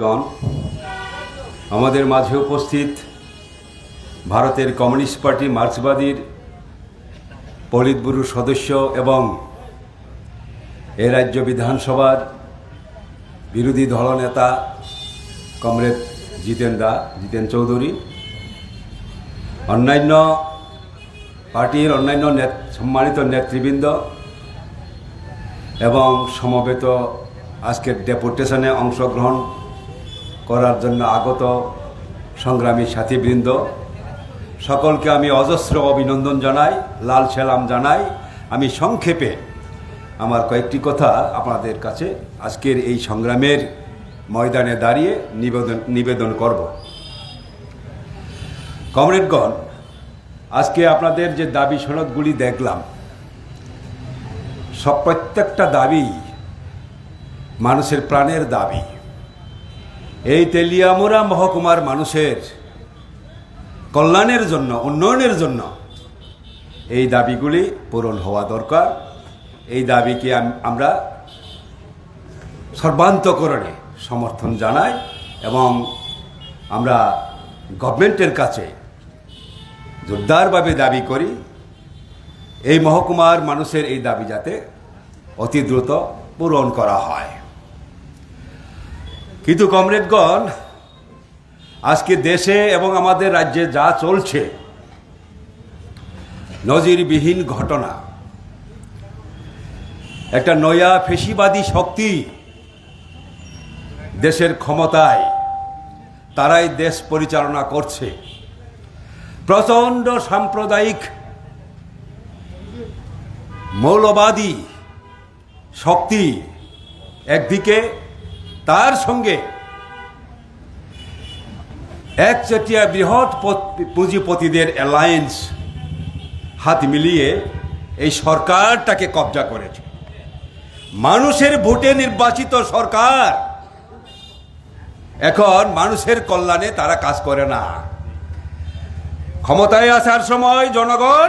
গণ। আমাদের মাঝে উপস্থিত ভারতের কমিউনিস্ট পার্টি মার্ক্সবাদীর পলিট ব্যুরোর সদস্য এবং এ রাজ্য বিধানসভার বিরোধী দলনেতা কমরেড জিতেন দা জিতেন চৌধুরী। অন্যান্য পার্টির অন্যান্য নেত- সম্মানিত নেতৃবৃন্দ এবং সমবেত আজকের ডেপুটেশনে অংশগ্রহণ করার জন্য আগত সংগ্রামী সাথীবৃন্দ, সকলকে আমি অজস্র অভিনন্দন জানাই, লাল সেলাম জানাই। আমি সংক্ষেপে আমার কয়েকটি কথা আপনাদের কাছে আজকের এই সংগ্রামের ময়দানে দাঁড়িয়ে নিবেদন নিবেদন করব। কমরেডগণ, আজকে আপনাদের যে দাবি সনদগুলি দেখলাম, সব প্রত্যেকটা দাবি মানুষের প্রাণের দাবি। এই তেলিয়ামুরা মহকুমার মানুষের কল্যাণের জন্য, উন্নয়নের জন্য এই দাবিগুলি পূরণ হওয়া দরকার। এই দাবিকে আমরা সর্বান্তকরণে সমর্থন জানাই এবং আমরা গভর্নমেন্টের কাছে জোরদারভাবে দাবি করি, এই মহকুমার মানুষের এই দাবি যাতে অতি দ্রুত পূরণ করা হয়। কিন্তু কমরেডগণ, আজকে দেশে এবং আমাদের রাজ্যে যা চলছে, নজিরবিহীন ঘটনা। একটা নয়া ফেসিবাদী শক্তি দেশের ক্ষমতায়, তারাই দেশ পরিচালনা করছে। প্রচণ্ড সাম্প্রদায়িক, মৌলবাদী শক্তি একদিকে তার সঙ্গে একচেটিয়া বৃহৎ পত- পুঁজিপতিদের অ্যালায়েন্স হাত মিলিয়ে এই সরকারটাকে কবজা করেছে। মানুষের ভোটে নির্বাচিত সরকার। এখন মানুষের কল্যাণে তারা কাজ করে না। ক্ষমতায় আসার সময় জনগণ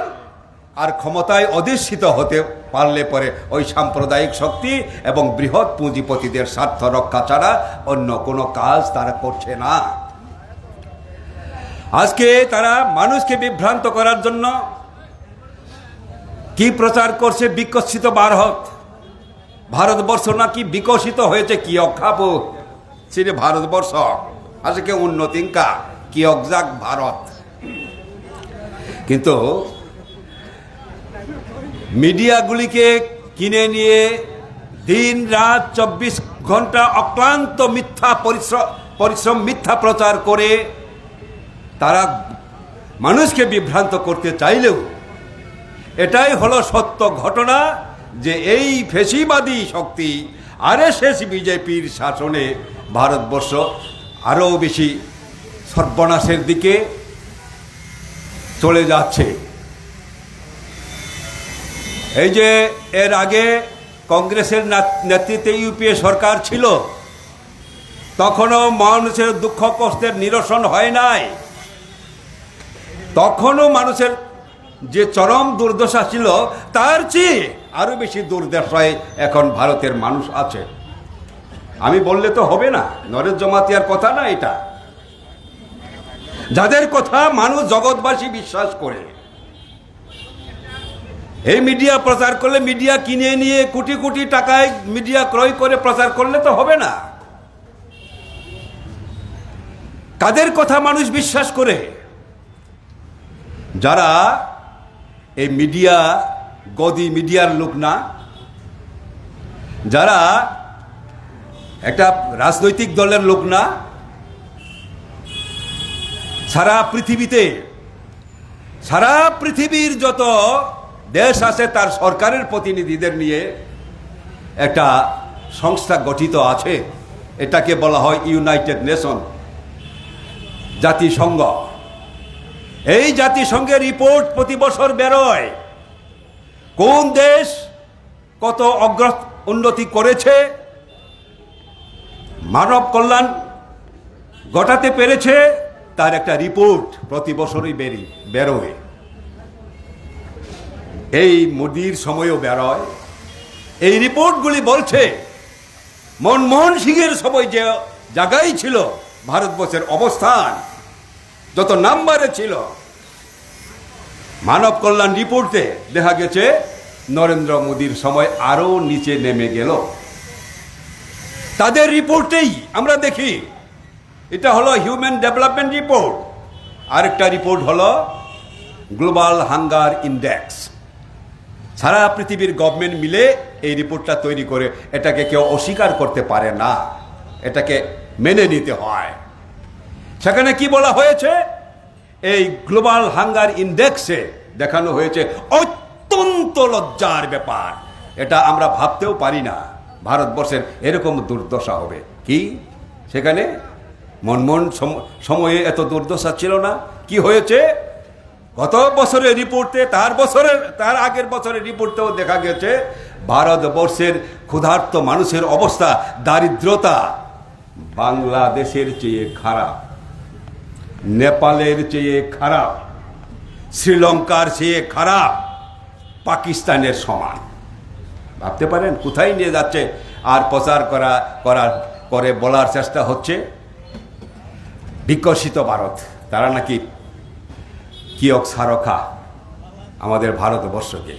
আর ক্ষমতায় অধিষ্ঠিত হতে পারলে পরে ওই সাম্প্রদায়িক শক্তি এবং বৃহৎ পুঁজিপতিদের স্বার্থ রক্ষা ছাড়া অন্য কোনো কাজ তারা করছে না। আজকে তারা মানুষকে বিভ্রান্ত করার জন্য কি প্রচার করছে বিকশিত ভারত? ভারতবর্ষ নাকি বিকশিত হয়েছে কি অক্ষাপ সেটা ভারতবর্ষ, আজকে উন্নতিঙ্কা, কি অকজাক ভারত? কিন্তু মিডিয়াগুলিকে কিনে নিয়ে দিন রাত চব্বিশ ঘণ্টা অক্লান্ত মিথ্যা পরিশ্রম পরিশ্রম, মিথ্যা প্রচার করে তারা মানুষকে বিভ্রান্ত করতে চাইলেও এটাই হলো সত্য ঘটনা যে এই ফেসিবাদী শক্তি আরএসএস বিজেপির শাসনে ভারতবর্ষ আরও বেশি সর্বনাশের দিকে চলে যাচ্ছে। এই যে এর আগে কংগ্রেসের নেতৃত্বে ইউপিএ সরকার ছিল, তখনও মানুষের দুঃখ কষ্টের নিরসন হয় নাই। তখনও মানুষের যে চরম দুর্দশা ছিল, তার চেয়ে আরও বেশি দুর্দশায় এখন ভারতের মানুষ আছে। আমি বললে তো হবে না নরেশ জমাতিয়ার কথা না এটা। যাদের কথা মানুষ জগৎবাসী বিশ্বাস করে এই মিডিয়া প্রচার করলে মিডিয়া কিনে নিয়ে কোটি কোটি টাকায় মিডিয়া ক্রয় করে প্রচার করলে তো হবে না। কাদের কথা মানুষ বিশ্বাস করে? যারা এই মিডিয়া, গদি মিডিয়ার লোক না, যারা একটা রাজনৈতিক দলের লোক না, সারা পৃথিবীতে, সারা পৃথিবীর যত দেশ আছে তার সরকারের প্রতিনিধিদের নিয়ে একটা সংস্থা গঠিত আছে। এটাকে বলা হয় ইউনাইটেড নেশন জাতিসংঘ। এই জাতিসংঘের রিপোর্ট প্রতি বছর বেরোয়। কোন দেশ কত অগ্র উন্নতি করেছে? মানব কল্যাণ ঘটাতে পেরেছে? তার একটা রিপোর্ট প্রতি বছরই বেরি বেরোয়। এই মোদির সময়ও বেরোয়। এই রিপোর্টগুলি বলছে, মনমোহন সিংয়ের সময় যে জায়গায় ছিল ভারতবর্ষের অবস্থান, যত নাম্বারে ছিল, মানব কল্যাণ রিপোর্টে দেখা গেছে, নরেন্দ্র মোদীর সময় আরও নিচে নেমে গেল। তাদের রিপোর্টেই আমরা দেখি, এটা হলো হিউম্যান ডেভেলপমেন্ট রিপোর্ট। আরেকটা রিপোর্ট হলো, গ্লোবাল হাঙ্গার ইন্ডেক্স। সারা পৃথিবীর গভর্নমেন্ট মিলে এই রিপোর্টটা তৈরি করে এটাকে কেউ অস্বীকার করতে পারে না। এটাকে মেনে নিতে হয়। সেখানে কি বলা হয়েছে? এই গ্লোবাল হাঙ্গার ইন্ডেক্সে দেখানো হয়েছে অত্যন্ত লজ্জার ব্যাপার। এটা আমরা ভাবতেও পারি না। ভারতবর্ষের এরকম দুর্দশা হবে। কি? সেখানে মনমোহন সম- সময়ে এত দুর্দশা ছিল না? কি হয়েছে? গত বছরের রিপোর্টে, তার বছরের, তার আগের বছরের রিপোর্টেও দেখা গেছে ভারতবর্ষের ক্ষুধার্ত মানুষের অবস্থা, দারিদ্রতা বাংলাদেশের চেয়ে খারাপ, নেপালের চেয়ে খারাপ, শ্রীলঙ্কার চেয়ে খারাপ, পাকিস্তানের সমান। ভাবতে পারেন, কোথায় নিয়ে যাচ্ছে, আর প্রচার করা করার করে বলার চেষ্টা হচ্ছে। বিকশিত ভারত, তারা নাকি কিয়ক সারখা আমাদের ভারতবর্ষকে।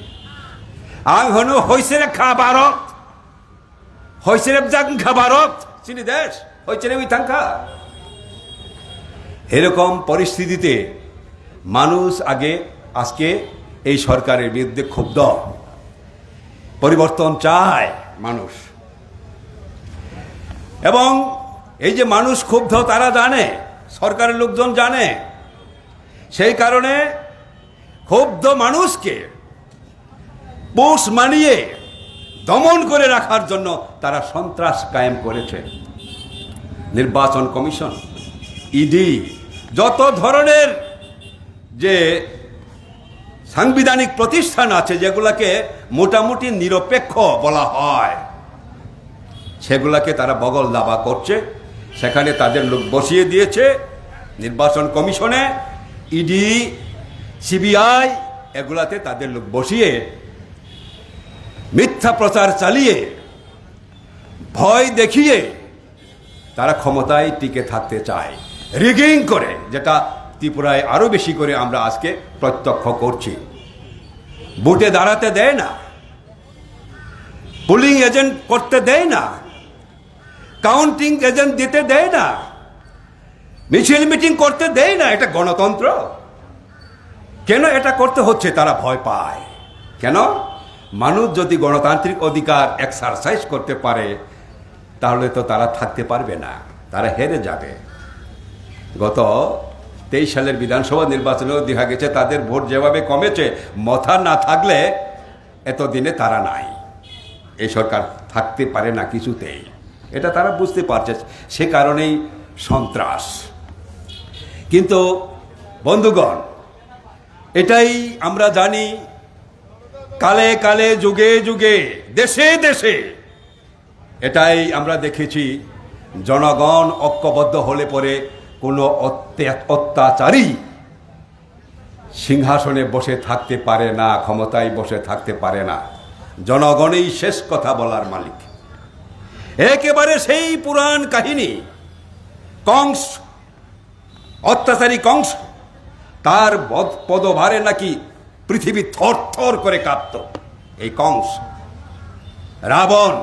আমি হনু হইছে রে খা ভারত হইছে রে জাংখা ভারত চিনি দেশ রে উইথাঙ্খা এরকম পরিস্থিতিতে মানুষ আগে, আজকে এই সরকারের বিরুদ্ধে ক্ষুব্ধ। পরিবর্তন চায় মানুষ। এবং এই যে মানুষ ক্ষুব্ধ, তারা জানে, সরকারের লোকজন জানে। সেই কারণে ক্ষুব্ধ মানুষকে পোষ মানিয়ে দমন করে রাখার জন্য তারা সন্ত্রাস কায়েম করেছে। নির্বাচন কমিশন, ইডি, যত ধরনের যে সাংবিধানিক প্রতিষ্ঠান আছে যেগুলোকে মোটামুটি নিরপেক্ষ বলা হয়, সেগুলাকে তারা বগল দাবা করছে। সেখানে তাদের লোক বসিয়ে দিয়েছে। নির্বাচন কমিশনে ইডি, সিবিআই এগুলাতে তাদের লোক বসিয়ে মিথ্যা প্রচার চালিয়ে ভয় দেখিয়ে তারা ক্ষমতায় টিকে থাকতে চায়। রিগিং করে, যেটা ত্রিপুরায় আরও বেশি করে আমরা আজকে প্রত্যক্ষ করছি। বুটে দাঁড়াতে দেয় না। পুলিং এজেন্ট করতে দেয় না। কাউন্টিং এজেন্ট দিতে দেয় না। মিছিল মিটিং করতে দেয় না, এটা গণতন্ত্র। কেন এটা করতে হচ্ছে তারা ভয় পায়? কেন? মানুষ যদি গণতান্ত্রিক অধিকার এক্সারসাইজ করতে পারে, তাহলে তো তারা থাকতে পারবে না, তারা হেরে যাবে। গত তেইশ সালের বিধানসভা নির্বাচনেও দেখা গেছে, তাদের ভোট যেভাবে কমেছে, মাথা না থাকলে এতদিনে তারা নাই। এই সরকার থাকতে পারে না কিছুতেই। এটা তারা বুঝতে পারছে, সে কারণেই সন্ত্রাস। কিন্তু বন্ধুগণ, এটাই আমরা জানি, কালে কালে, যুগে যুগে, দেশে দেশে, এটাই আমরা দেখেছি, জনগণ ঐক্যবদ্ধ হলে পরে কোনো অত্যা- অত্যাচারী সিংহাসনে বসে থাকতে পারে না, ক্ষমতায় বসে থাকতে পারে না। জনগণেই শেষ কথা বলার মালিক। একেবারে সেই পুরাণ কাহিনী, কংস অত্যাচারী কংস, তার পদভারে নাকি পৃথিবী থর থর করে কাঁপত। এই কংস, রাবণ,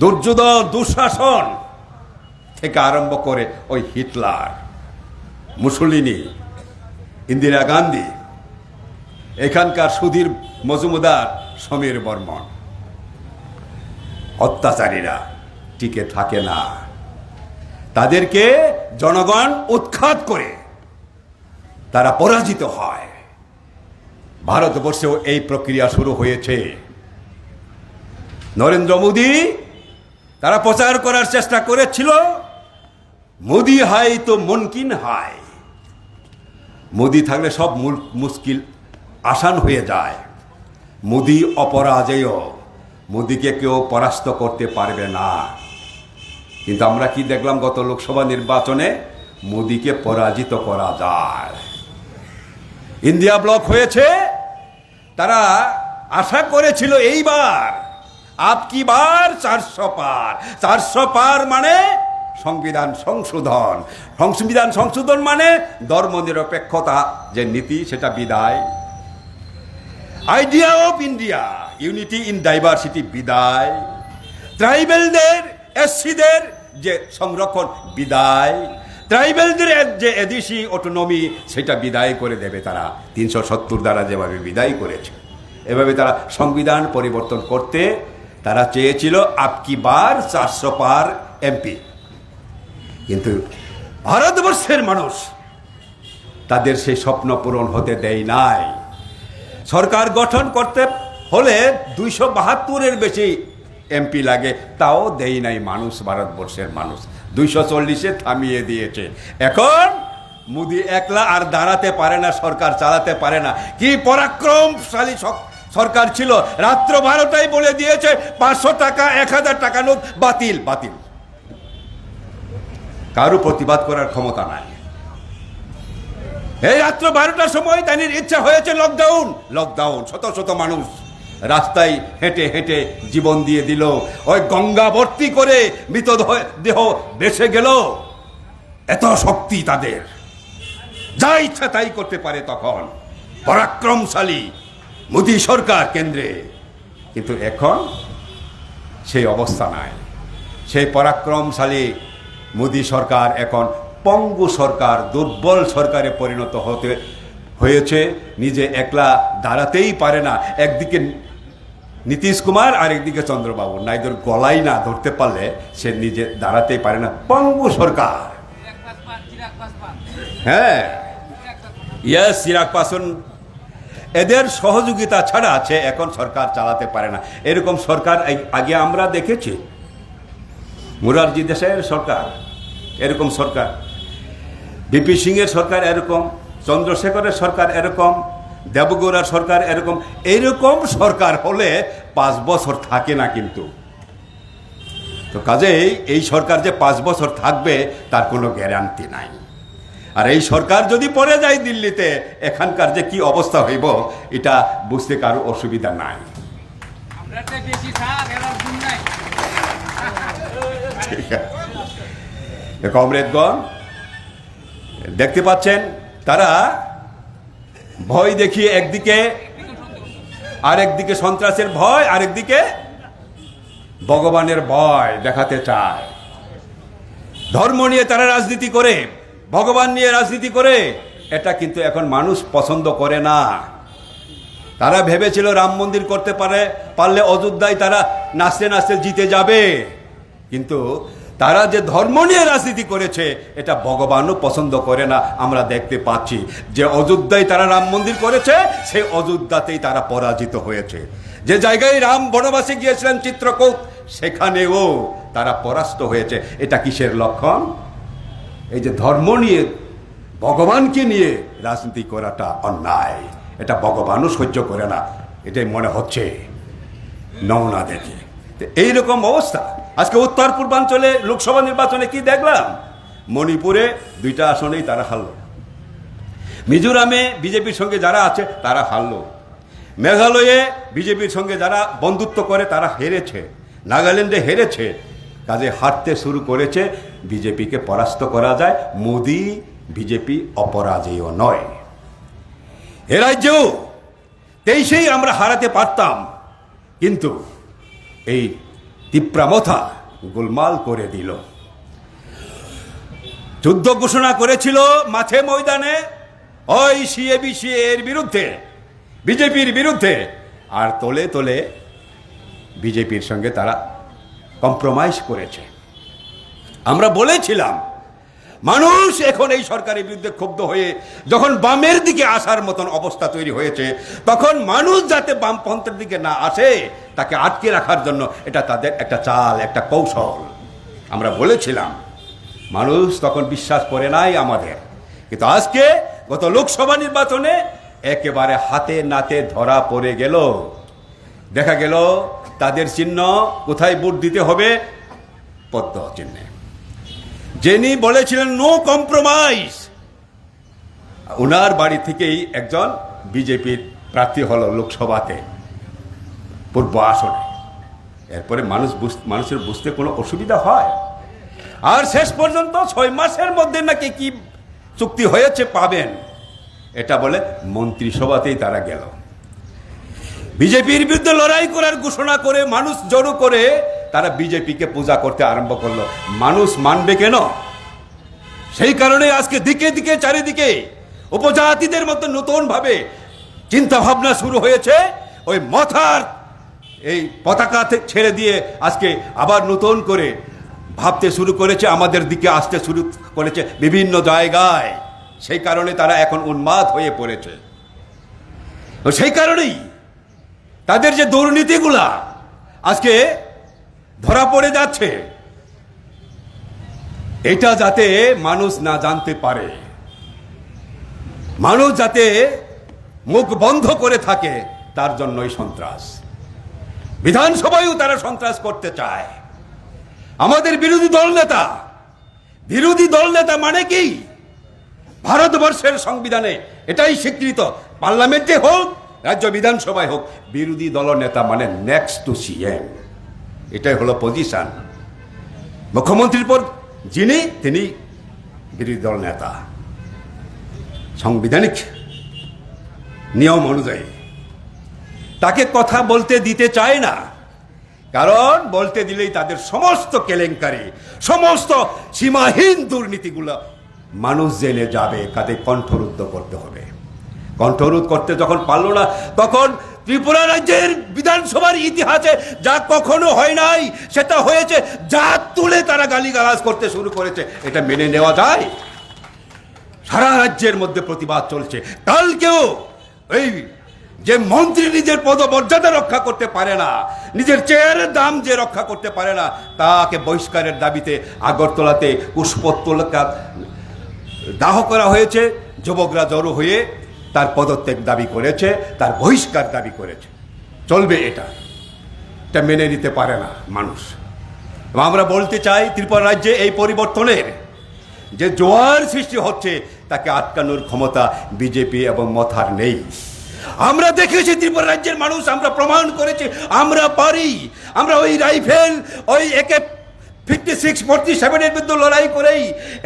দুর্যোধন, দুঃশাসন থেকে আরম্ভ করে ওই হিটলার, মুসলিনী, ইন্দিরা গান্ধী, এখানকার সুধীর মজুমদার সমীর বর্মন। অত্যাচারীরা টিকে থাকে না। তাদেরকে জনগণ উৎখাত করে তারা পরাজিত হয়। ভারতবর্ষেও এই প্রক্রিয়া শুরু হয়েছে। নরেন্দ্র মোদী তারা প্রচার করার চেষ্টা করেছিল। মোদি হাই তো মনকিন হায় মোদি থাকলে সব মুশকিল আসান হয়ে যায়। মোদি অপরাজেয়। মোদিকে কেউ পরাস্ত করতে পারবে না। কিন্তু আমরা কি দেখলাম গত লোকসভা নির্বাচনে? মোদিকে পরাজিত করা যায়। ইন্ডিয়া ব্লক হয়েছে। তারা আশা করেছিল এইবার আপ কি বার চারশো পার। চারশো পার মানে সংবিধান সংশোধন। সংবিধান সংশোধন মানে ধর্ম নিরপেক্ষতা যে নীতি, সেটা বিদায়। Idea of India, unity in diversity বিদায়। ট্রাইবেলদের, এসসিদের যে সংরক্ষণ, বিদায়। ট্রাইবেলদের যে এদেশি অটোনমি সেটা বিদায় করে দেবে তারা। তিনশো সত্তর দ্বারা যেভাবে বিদায় করেছে, এভাবে তারা সংবিধান পরিবর্তন করতে তারা চেয়েছিল আপকি বার চারশো পার এমপি। কিন্তু ভারতবর্ষের মানুষ তাদের সেই স্বপ্ন পূরণ হতে দেয় নাই। সরকার গঠন করতে হলে দুইশো বাহাত্তরের বেশি এমপি লাগে, তাও দেই নাই মানুষ, ভারতবর্ষের মানুষ। দুইশো চল্লিশে থামিয়ে দিয়েছে। এখন মোদি একলা আর দাঁড়াতে পারে না, সরকার চালাতে পারে না। কি পরাক্রমশালী সরকার ছিল? রাত্র বারোটায় বলে দিয়েছে, পাঁচশো টাকা, এক হাজার টাকা নোট, বাতিল বাতিল। কারও প্রতিবাদ করার ক্ষমতা নাই। এই রাত্র বারোটার সময় তাদের ইচ্ছা হয়েছে লকডাউন লকডাউন শত শত মানুষ। রাস্তায় হেঁটে হেঁটে জীবন দিয়ে দিল। ওই গঙ্গা ভর্তি করে মৃতদেহ দেহ বেসে গেল। এত শক্তি তাদের। যা ইচ্ছা তাই করতে পারে তখন। পরাক্রমশালী মোদী সরকার কেন্দ্রে। কিন্তু এখন সেই অবস্থা নাই। সেই পরাক্রমশালী মোদী সরকার এখন পঙ্গু সরকার, দুর্বল সরকারে পরিণত হতে হয়েছে। নিজে একলা দাঁড়াতেই পারে না। একদিকে নীতিশ কুমার আর একদিকে চন্দ্রবাবু। নাইদের গলাই না ধরতে পারলে সে নিজে দাঁড়াতেই পারে না। পঙ্গু সরকার। হ্যাঁ। ইয়েস, চিরাগ পাসন। এদের সহযোগিতা ছাড়া আছে এখন সরকার চালাতে পারে না। এরকম সরকার আগে আমরা দেখেছি। মুরারজি দেশের সরকার, এরকম সরকার। বিপি সিংয়ের সরকার এরকম, চন্দ্রশেখরের সরকার এরকম। দেবগৌড়ার সরকার এরকম এরকম সরকার হলে পাঁচ বছর থাকে না কিন্তু। তো কাজেই এই সরকার যে পাঁচ বছর থাকবে তার কোনো গ্যারান্টি নাই। আর এই সরকার যদি পড়ে যায় দিল্লিতে এখানকার যে কি অবস্থা হইব এটা বুঝতে কারও অসুবিধা নাই। কমরেদগণ দেখতে পাচ্ছেন তারা ভয় দেখিয়ে একদিকে, আরেকদিকে সন্ত্রাসের ভয়, আরেকদিকে ভগবানের ভয় দেখাতে চায়। ধর্ম নিয়ে তারা রাজনীতি করে, ভগবান নিয়ে রাজনীতি করে, এটা কিন্তু এখন মানুষ পছন্দ করে না। তারা ভেবেছিল রাম মন্দির করতে পারে, পারলে অযোধ্যায় তারা নাচতে নাচতে জিতে যাবে। কিন্তু তারা যে ধর্ম নিয়ে রাজনীতি করেছে, এটা ভগবানও পছন্দ করে না, আমরা দেখতে পাচ্ছি। যে অযোধ্যায় তারা রাম মন্দির করেছে সেই অযোধ্যাতেই তারা পরাজিত হয়েছে। যে জায়গায় রাম বনবাসে গিয়েছিলেন চিত্রকূট, সেখানেও তারা পরাস্ত হয়েছে। এটা কিসের লক্ষণ? এই যে ধর্ম নিয়ে, ভগবানকে নিয়ে রাজনীতি করাটা অন্যায়। এটা ভগবানও সহ্য করে না। এটাই মনে হচ্ছে নমুনা দেখে। এইরকম অবস্থা। আজকে উত্তর পূর্বাঞ্চলে লোকসভা নির্বাচনে কি দেখলাম? মণিপুরে দুইটা আসনেই তারা হারল। মিজোরামে বিজেপির সঙ্গে যারা আছে, তারা হারল। মেঘালয়ে বিজেপির সঙ্গে যারা বন্ধুত্ব করে, তারা হেরেছে। নাগাল্যান্ডে হেরেছে। কাজে হারতে শুরু করেছে। বিজেপিকে পরাস্ত করা যায়। মোদি বিজেপি অপরাজেয় নয়। এ রাজ্যেও তেইশেই আমরা হারাতে পারতাম। কিন্তু এই তিপ্রামথা গোলমাল করে দিল। যুদ্ধ ঘোষণা করেছিল মাঠে ময়দানে ওই সিএবি এর বিরুদ্ধে, বিজেপির বিরুদ্ধে। আর তোলে তোলে বিজেপির সঙ্গে তারা কম্প্রোমাইজ করেছে। আমরা বলেছিলাম মানুষ এখন এই সরকারের বিরুদ্ধে ক্ষুব্ধ হয়ে যখন বামের দিকে আসার মতন অবস্থা তৈরি হয়েছে, তখন মানুষ যাতে বামপন্থের দিকে না আসে, তাকে আটকে রাখার জন্য এটা তাদের একটা চাল, একটা কৌশল। আমরা বলেছিলাম, মানুষ তখন বিশ্বাস করে নাই আমাদের। কিন্তু আজকে গত লোকসভা নির্বাচনে একেবারে হাতে নাতে ধরা পড়ে গেল। দেখা গেল তাদের চিহ্ন কোথায় ভোট দিতে হবে? পদ্ম চিহ্নে। যিনি বলেছিলেন নো কম্প্রোমাইজ ওনার বাড়ি থেকেই একজন বিজেপির প্রার্থী হলো লোকসভাতে, পূর্ব আসনে। এরপরে মানুষ মানুষের বুঝতে কোনো অসুবিধা হয়। আর শেষ পর্যন্ত ছয় মাসের মধ্যে নাকি কি চুক্তি হয়েছে পাবেন, এটা বলে মন্ত্রিসভাতেই তারা গেল। বিজেপির বিরুদ্ধে লড়াই করার ঘোষণা করে, মানুষ জড়ো করে তারা বিজেপিকে পূজা করতে আরম্ভ করল। মানুষ মানবে কেন? সেই কারণে আজকে দিকে দিকে, চারিদিকে উপজাতিদের মধ্যে নতুনভাবে চিন্তা ভাবনা শুরু হয়েছে। ওই মথার এই পতাকা ছেড়ে দিয়ে আজকে আবার নতুন করে ভাবতে শুরু করেছে, আমাদের দিকে আসতে শুরু করেছে বিভিন্ন জায়গায়। সেই কারণে তারা এখন উন্মাদ হয়ে পড়েছে। সেই কারণেই তাদের যে দুর্নীতিগুলা আজকে ধরা পড়ে যাচ্ছে। এটা যাতে মানুষ না জানতে পারে। মানুষ যাতে মুখ বন্ধ করে থাকে, তার জন্যই সন্ত্রাস। বিধানসভায়ও তারা সন্ত্রাস করতে চায়। আমাদের বিরোধী দল নেতা, বিরোধী দল নেতা মানে কি? ভারতবর্ষের সংবিধানে এটাই স্বীকৃত। পার্লামেন্টে হোক, রাজ্য বিধানসভায় হোক, বিরোধী দল নেতা মানে নেক্সট টু সিএম এটাই হলো পজিশন মুখ্যমন্ত্রীর পর যিনি, তিনি বিরোধী দল নেতা। সাংবিধানিক নিয়ম অনুযায়ী। তাকে কথা বলতে দিতে চায় না। কারণ বলতে দিলেই তাদের সমস্ত কেলেঙ্কারি, সমস্ত সীমাহীন দুর্নীতিগুলো মানুষ জেনে যাবে কাদের কণ্ঠরুদ্ধ করতে হবে। কণ্ঠরোধ করতে যখন পারল না, তখন ত্রিপুরা রাজ্যের বিধানসভার ইতিহাসে যা কখনো হয় নাই, সেটা হয়েছে যা তুলে তারা গালিগালাজ করতে শুরু করেছে। এটা মেনে নেওয়া যায়। সারা রাজ্যের মধ্যে প্রতিবাদ চলছে। কালকেও এই যে মন্ত্রী নিজের পদমর্যাদা রক্ষা করতে পারে না, নিজের চেয়ারের দাম যে রক্ষা করতে পারে না, তাকে বহিষ্কারের দাবিতে আগরতলাতে পুষ্পোত্তলকা দাহ করা হয়েছে। যুবকরা জড়ো হয়ে তার পদত্যাগ দাবি করেছে, তার বহিষ্কার দাবি করেছে। চলবে এটা। এটা মেনে নিতে পারে না মানুষ। আমরা বলতে চাই, ত্রিপুরা রাজ্যে এই পরিবর্তনের যে জোয়ার সৃষ্টি হচ্ছে, তাকে আটকানোর ক্ষমতা বিজেপি এবং মথার নেই। আমরা দেখেছি ত্রিপুরা রাজ্যের মানুষ, আমরা প্রমাণ করেছি, আমরা পারি। আমরা ওই রাইফেল, ওই একে ফিফটি সিক্স ফোরটি সেভেনের বিরুদ্ধে লড়াই করেই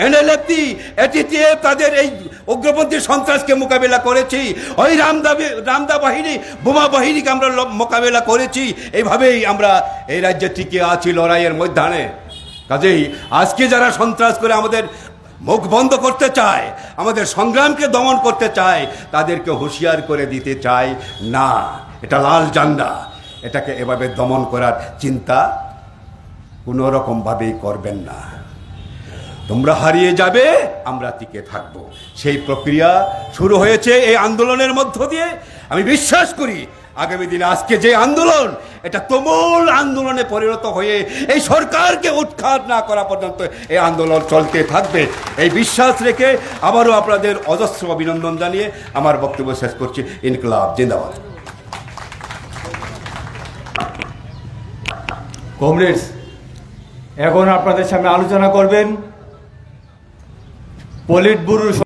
এনএলএফটি এটিটিএফ তাদের এই উগ্রপন্থী সন্ত্রাসকে মোকাবেলা করেছি। ওই রামদা রামদা বাহিনী, বোমা বাহিনীকে আমরা মোকাবেলা করেছি। এইভাবেই আমরা এই রাজ্যে টিকে আছি লড়াইয়ের মধ্যাহ্নে। কাজেই আজকে যারা সন্ত্রাস করে আমাদের মুখ বন্ধ করতে চায়, আমাদের সংগ্রামকে দমন করতে চায়, তাদেরকে হুঁশিয়ার করে দিতে চায় না। এটা লাল জান্ডা এটাকে এভাবে দমন করার চিন্তা কোনো রকমভাবেই করবেন না। তোমরা হারিয়ে যাবে, আমরা টিকে থাকব। সেই প্রক্রিয়া শুরু হয়েছে এই আন্দোলনের মধ্য দিয়ে। আমি বিশ্বাস করি, আগামী দিনে আজকে যে আন্দোলন, এটা তুমুল আন্দোলনে পরিণত হয়ে এই সরকারকে উৎখাত না করা পর্যন্ত এই আন্দোলন চলতে থাকবে। এই বিশ্বাস রেখে আবারও আপনাদের অজস্র অভিনন্দন জানিয়ে আমার বক্তব্য শেষ করছি। ইনকলাব, জিন্দাবাদ। কমরেডস এখন আপনাদের সামনে আলোচনা করবেন পলিট ব্যুরোর